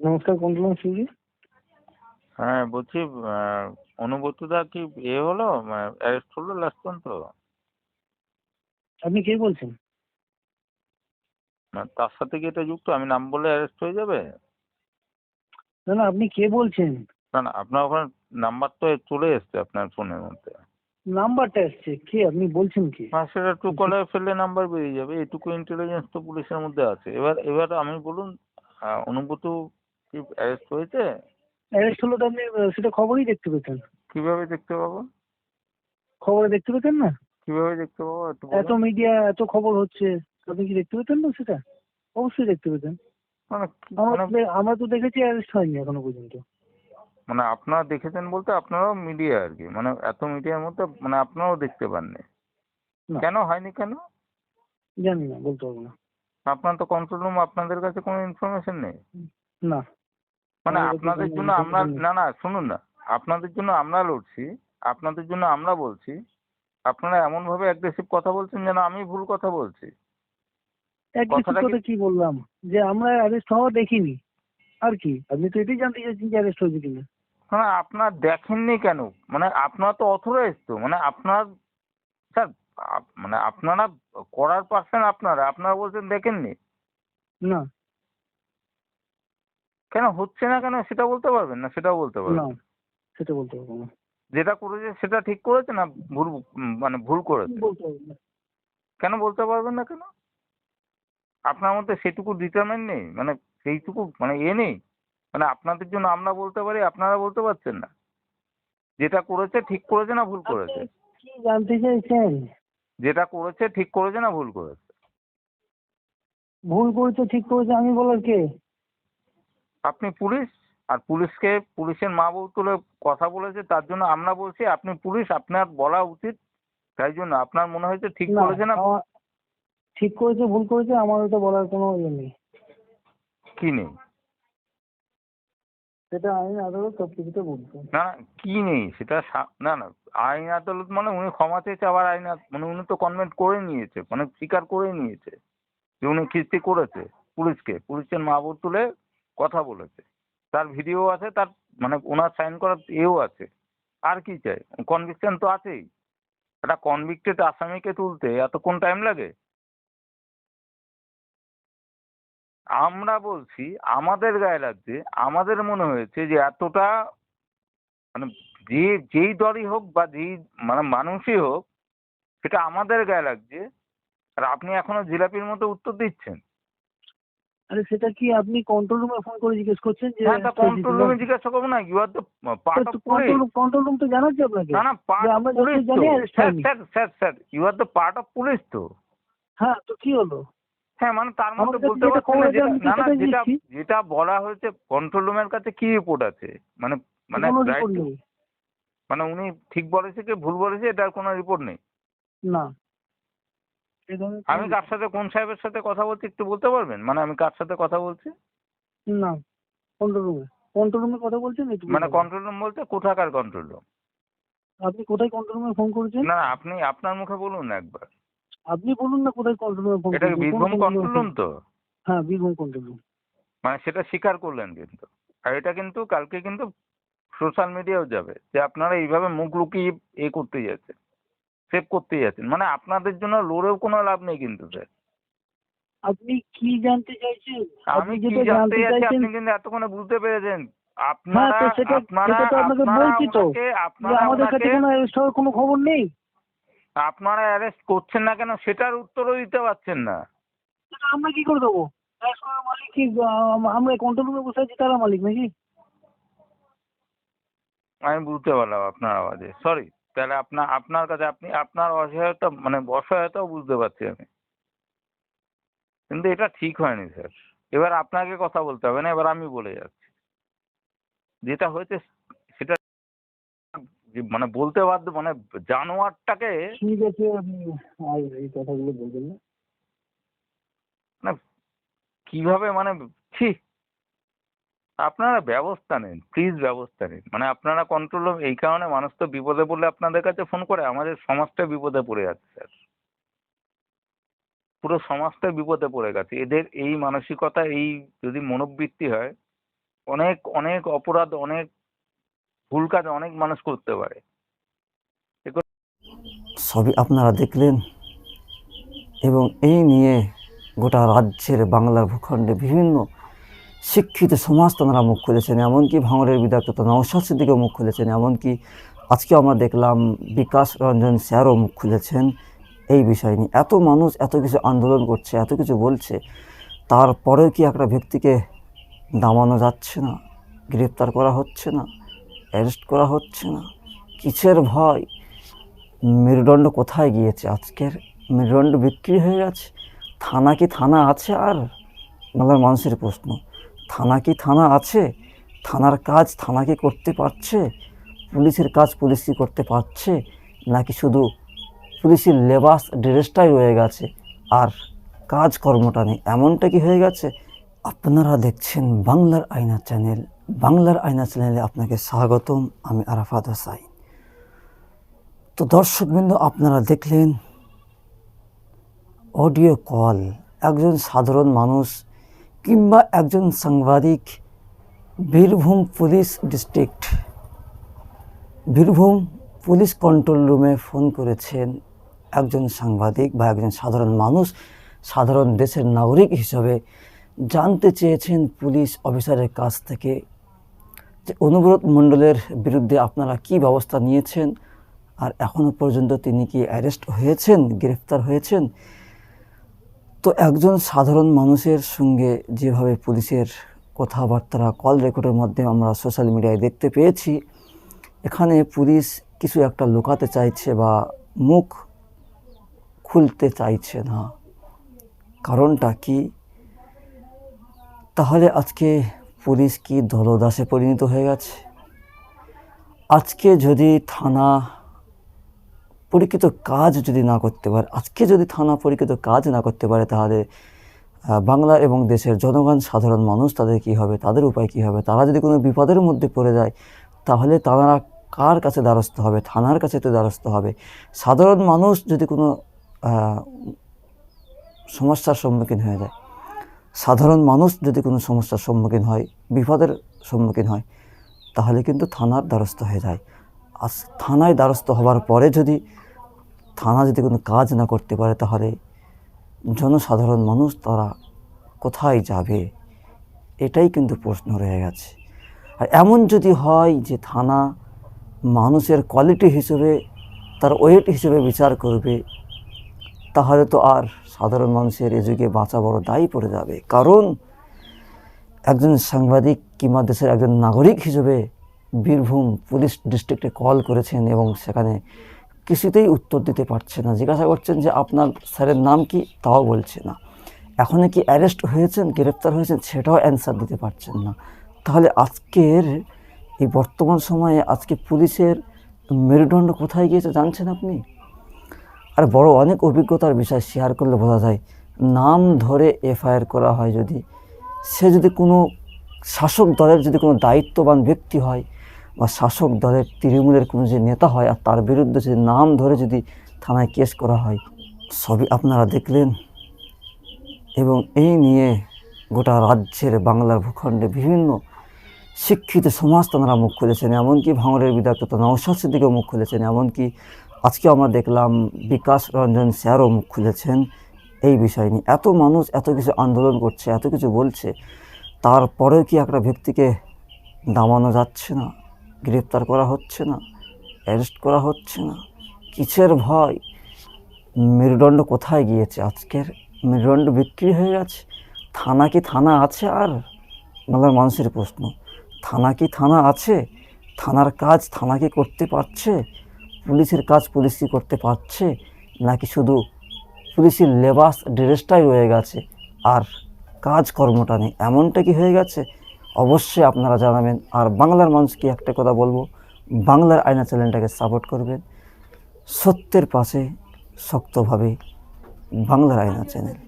নমস্কার কন্ট্রোল সুজি হ্যাঁ বলছি অনুব্রতদা কি এ হলো? অ্যারেস্ট হলো লাস্ট পর্যন্ত আপনি কে বলছেন? না, তার সাথে কি এটা যুক্ত? আমি নাম বলে অ্যারেস্ট হয়ে যাবে? না না আপনি কে বলছেন? না না আপনার ওখানে নাম্বার তো চলে এসছে আপনার ফোনের মধ্যে। নাম্বারটা এসছে কে? আপনি বলছেন কি? হ্যাঁ সেটা ট্রু কলার ফেললে নাম্বার বেরিয়ে যাবে। এইটুকু ইন্টেলিজেন্স তো পুলিশের মধ্যে আছে। এবার এবার আমি বলুন অনুব্রত কি অ্যারেস্ট হয়েছে? অ্যারেস্ট হলো তো আপনি সেটা খবরই দেখতে পেতেন। কীভাবে দেখতে পাবো? খবরে দেখতে পেতেন না? কীভাবে দেখতে পাবো? এত। মিডিয়া এত খবর হচ্ছে আপনি কি দেখতে পেতেন না সেটা? অবশ্যই দেখতে পেতেন। মানে আমরা মানে তো আমরা তো দেখেছি অ্যারেস্ট হয়নি এখনও পর্যন্ত। মানে আপনারা দেখেছেন বলতে আপনারাও মিডিয়া আর কি। মানে এত মিডিয়ার মধ্যে মানে আপনারাও দেখতে পাননি। কেন হয়নি কেন? জানি না বলতে পারব না। আপনার তো কন্ট্রোল রুম আপনাদের কাছে কোনো ইনফরমেশন নেই। না। মানে আপনাদের জন্য আমরা না না শুনুন না। আপনাদের জন্য আমরা লড়ছি আপনাদের জন্য আমরা বলছি আপনারা এমন ভাবে অ্যাগ্রেসিভ কথা বলছেন যেন আমি ভুল কথা বলছি। কথাটা কি- বললাম? যে আমরা অ্যারেস্ট হওয়া দেখিনি। আর কি? আপনি তো এটাই জানতে চাইছেন যে অ্যারেস্ট হয়েছে কিনা। মানে আপনার দেখেননি কেন? মানে আপনার তো অথরাইজ তো। মানে আপনার স্যার মানে আপনারা করার পার্সন আপনারা। আপনারা বলছেন দেখেননি। না। কেন হচ্ছে না কেন সেটা বলতে পারবেন না? সেটাও বলতে না পারবেন সেটা বলতে পারব না। যেটা করেছে সেটা ঠিক করেছে না ভুল মানে ভুল করেছে? বলতে পারব না। কেন বলতে পারবেন না কেন? আপনার মধ্যে সেটুকু ডিটারমেন্ট নেই? মানে সেইটুকু মানে এ নেই? মানে আপনাদের জন্য আমরা বলতে পারি আপনারা বলতে পারছেন না? যেটা করেছে ঠিক করেছে না ভুল করেছে? কি জানতে চাইছেন? যেটা করেছে ঠিক করেছে না ভুল করেছে? ভুল করেছে ঠিক করেছে আমি বলার কে? আপনি পুলিশ আর পুলিশকে পুলিশের মা বউ তুলে কথা বলেছে তার জন্য আমরা বলছি আপনি পুলিশ আপনার বলা উচিত। তাই জন্য আপনার মনে হয়েছে ঠিক করেছে না? ঠিক করেছে ভুল করেছে আমার ওটা বলার কোনো ইয়ে নেই। কি নেই? সেটা আইন আদালত সব কিছুতে বলছে। না কি নেই? সেটা না না আইন আদালত মানে উনি ক্ষমা চেয়েছে আবার আইন মানে উনি তো কনভেন্ট করে নিয়েছে মানে স্বীকার করে নিয়েছে যে উনি খিস্তি করেছে পুলিশকে। পুলিশের মা তুলে কথা বলেছে। তার ভিডিও আছে, তার মানে ওনার সাইন করার এও আছে। আর কি চাই? কনভিকশন তো আছেই। একটা কনভিক্টেড আসামিকে তুলতে এতক্ষণ টাইম লাগে? আমরা বলছি, আমাদের গায়ে লাগছে, আমাদের মনে হয়েছে যে এতটা মানে যে, যেই দলই হোক বা যেই মানে মানুষই হোক, সেটা আমাদের গায়ে লাগছে। আর আপনি এখনও জিলাপির মতো উত্তর দিচ্ছেন। আরে সেটা কি আপনি কন্ট্রোল রুমে ফোন করে জিজ্ঞেস করছেন যে হ্যাঁ তা কন্ট্রোল রুমে জিজ্ঞাসা করব না you are the part of control control room তো জানাচ্ছি আপনাকে। না না পার্ট আমরা পুলিশ জানি sir. Sir sir you are the part of police তো। হ্যাঁ তো কি হলো? হ্যাঁ মানে তার মধ্যে বলতে যেটা পারছেন না না না যেটা যেটা বলা হয়েছে কন্ট্রোল রুমের কাছে কি রিপোর্ট আছে? মানে মানে মানে উনি ঠিক বলেছে কি ভুল বলেছে এটার কোনো রিপোর্ট নেই? না। আমি কার সাথে কোন সাহেবের সাথে কথা বলছি একটু বলতে পারবেন? মানে আমি কার সাথে কথা বলছি? না কন্ট্রোল রুমে কন্ট্রোল রুমে কথা বলছেন মানে কন্ট্রোল রুম বলতে কোথাকার কন্ট্রোল রুম আপনি কোথায় কন্ট্রোল রুমে ফোন করেছেন? না আপনি আপনার মুখে বলুন না একবার। আপনি বলুন না কোথায় কন্ট্রোল রুমে ফোন এটা বীরভূম কন্ট্রোল রুম তো? হ্যাঁ বীরভূম কন্ট্রোল রুম মানে সেটা স্বীকার করলেন কিন্তু। আর এটা কিন্তু কালকে কিন্তু সোশ্যাল মিডিয়াও যাবে যে আপনারা এইভাবে মুখ লুকিয়ে এ করতে যাচ্ছেন। সেভ করতে যাচ্ছেন। মানে আপনাদের জন্য লড়েও কোনো লাভ নেই কিন্তু স্যার আপনি কি জানতে চাইছেন? আমি কি জানতে চাইছেন আপনি কিন্তু এতক্ষণে বুঝতে পেরেছেন। হ্যাঁ আপনারা আপনারা আপনাকে বলছি তো। আপনারা আমাদের কাছে কোনো অ্যারেস্ট হওয়ার কোনো খবর নেই? আপনারা অ্যারেস্ট করছেন না কেন? সেটার উত্তরও দিতে পারছেন না। সেটা আমরা কি করে দেবো? মালিক কি আমরা কন্ট্রোল রুমে বসে আছি তারা মালিক নাকি? আমি বুঝতে পারলাম আপনার আওয়াজে। সরি তাহলে আপনার আপনার কাছে আপনি আপনার অসহায়তা মানে অসহায়তাও বুঝতে পারছি আমি। কিন্তু এটা ঠিক হয়নি স্যার। এবার আপনাকে কথা বলতে হবে না এবার আমি বলে যাচ্ছি। যেটা হয়েছে সেটা মানে বলতে বাধ্য মানে জানোয়ারটাকে ঠিক আছে আপনি আর এই কথাগুলো বলবেন না কীভাবে মানে ছি আপনারা ব্যবস্থা নেন প্লিজ ব্যবস্থা নিন। মানে আপনারা কন্ট্রোল এই কারণে মানুষ তো বিপদে পড়লে আপনাদের কাছে ফোন করে, আমাদের সমাজটা বিপদে পড়ে যাচ্ছে স্যার পুরো সমাজটা বিপদে পড়ে গেছে। এদের এই মানসিকতা, এই যদি মনোবৃত্তি হয়, অনেক অনেক অপরাধ, অনেক ভুল কাজ অনেক মানুষ করতে পারে। সবই আপনারা দেখলেন এবং এই নিয়ে গোটা রাজ্যের বাংলার ভূখণ্ডে বিভিন্ন শিক্ষিত সমাজ তাঁরা মুখ খুলেছেন, এমনকি ভাঙড়ের বিধায়ক তথা সিদ্দিকেও মুখ খুলেছেন, এমনকি আজকে আমরা দেখলাম বিকাশ রঞ্জন স্যারও মুখ খুলেছেন এই বিষয় নিয়ে। এত মানুষ এত কিছু আন্দোলন করছে, এত কিছু বলছে, তারপরেও কি একটা ব্যক্তিকে দামানো যাচ্ছে না, গ্রেপ্তার করা হচ্ছে না, অ্যারেস্ট করা হচ্ছে না? কিসের ভয়? মেরুদণ্ড কোথায় গিয়েছে? আজকের মেরুদণ্ড বিক্রি হয়ে গেছে। থানা কি থানা আছে আর? বাংলার মানুষের প্রশ্ন। থানা কি থানা আছে? থানার কাজ থানা কি করতে পারছে? পুলিশের কাজ পুলিশ কি করতে পারছে? নাকি শুধু পুলিশের লেবাস ড্রেসটাই রয়ে গেছে? আর কাজ কর্মটা নেই এমনটা কি হয়ে গেছে? আপনারা দেখছেন বাংলার আয়না চ্যানেল। বাংলার আয়না চ্যানেলে আপনাকে স্বাগতম। আমি আরাফাত হোসাইন। তো দর্শকবৃন্দ, আপনারা দেখলেন, অডিও কল। একজন সাধারণ মানুষ কিংবা একজন সাংবাদিক, Birbhum police district. Birbhum police control রুমে ফোন করেছেন একজন সাংবাদিক বা একজন সাধারণ মানুষ, সাধারণ দেশের নাগরিক হিসাবে জানতে চেয়েছেন পুলিশ অফিসারের কাছ থেকে যে অনুব্রত মণ্ডলের বিরুদ্ধে আপনারা কি ব্যবস্থা নিয়েছেন? আর এখনও পর্যন্ত তিনি কি অ্যারেস্ট হয়েছেন, গ্রেফতার হয়েছেন? তো একজন সাধারণ মানুষের সঙ্গে যেভাবে পুলিশের কথাবার্তা, কল রেকর্ডের মাধ্যমে আমরা সোশ্যাল মিডিয়ায় দেখতে পেয়েছি, এখানে পুলিশ কিছু একটা লুকাতে চাইছে বা মুখ খুলতে চাইছে না। কারণটা কি? তাহলে আজকে পুলিশ কি দলদাসে পরিণত হয়ে গেছে? আজকে যদি থানা পরীক্ষিত কাজ যদি না করতে পারে, আজকে যদি থানা পরীক্ষিত কাজ না করতে পারে, তাহলে বাংলা এবং দেশের জনগণ, সাধারণ মানুষ তাদের কি হবে, তাদের উপায় কি হবে? তারা যদি কোনো বিপদের মধ্যে পড়ে যায়, তাহলে তারা কার কাছে দ্বারস্থ হবে? থানার কাছে তো দ্বারস্থ হবে। সাধারণ মানুষ যদি কোনো সমস্যার সম্মুখীন হয়ে যায়, সাধারণ মানুষ যদি কোনো সমস্যার সম্মুখীন হয়, বিপদের সম্মুখীন হয়, তাহলে কিন্তু থানার দ্বারস্থ হয়ে যায়। আর থানায় দ্বারস্থ হওয়ার পরে যদি থানা যদি কোনো কাজ না করতে পারে তাহলে জনসাধারণ মানুষ তারা কোথায় যাবে? এটাই কিন্তু প্রশ্ন রয়ে গেছে। আর এমন যদি হয় যে থানা মানুষের কোয়ালিটি হিসেবে, তার ওয়েট হিসেবে বিচার করবে, তাহলে তো আর সাধারণ মানুষের এ যুগে বাঁচা বড় দায়ী পড়ে যাবে। কারণ একজন সাংবাদিক কিংবা দেশের একজন নাগরিক হিসেবে বীরভূম পুলিশ ডিস্ট্রিক্টে কল করেছেন এবং সেখানে কিছুতেই উত্তর দিতে পারছে না। জিজ্ঞাসা করছেন যে আপনার স্যারের নাম কি? তাও বলছে না। এখনও কি অ্যারেস্ট হয়েছেন, গ্রেপ্তার হয়েছেন সেটাও অ্যান্সার দিতে পারছেন না। তাহলে আজকের এই বর্তমান সময়ে আজকে পুলিশের মেরুদণ্ড কোথায় গিয়েছে জানছেন আপনি? আর বড় অনেক অভিজ্ঞতার বিষয় শেয়ার করলে বোঝা যায়, নাম ধরে এফআইআর করা হয় যদি, সে যদি কোনো শাসক দলের যদি কোনো দায়িত্ববান ব্যক্তি হয় বা শাসক দলের তৃণমূলের কোনো যে নেতা হয় আর তার বিরুদ্ধে যদি নাম ধরে যদি থানায় কেস করা হয়, সবই আপনারা দেখলেন। এবং এই নিয়ে গোটা রাজ্যের বাংলার ভূখণ্ডে বিভিন্ন শিক্ষিত সমাজ তাঁরা মুখ খুলেছেন, এমনকি ভাঙড়ের বিধায়ক তথা নৌসাদ সিদ্দিকেও মুখ খুলেছেন, এমনকি আজকে আমরা দেখলাম বিকাশ রঞ্জন স্যারও মুখ খুলেছেন এই বিষয় নিয়ে। এত মানুষ এত কিছু আন্দোলন করছে, এত কিছু বলছে, তারপরেও কি একটা ব্যক্তিকে দামানো যাচ্ছে না? গ্রেপ্তার করা হচ্ছে না, অ্যারেস্ট করা হচ্ছে না। কিসের ভয়? মেরুদণ্ড কোথায় গিয়েছে? আজকের মেরুদণ্ড বিক্রি হয়ে গেছে? থানা কি থানা আছে আর? বাংলার মানুষের প্রশ্ন। থানা কি থানা আছে? থানার কাজ থানা কি করতে পারছে? পুলিশের কাজ পুলিশ কি করতে পারছে? নাকি শুধু পুলিশের লেবাস ড্রেসটাই রয়ে গেছে? আর কাজ কর্মটা নেই, এমনটা কি হয়ে গেছে? অবশ্যই আপনারা জানাবেন। আর বাংলার মানুষকে একটা কথা বলব, বাংলার আয়না চ্যানেলটাকে সাপোর্ট করবেন। সত্যের পাশে শক্তভাবে বাংলার আয়না চ্যানেল।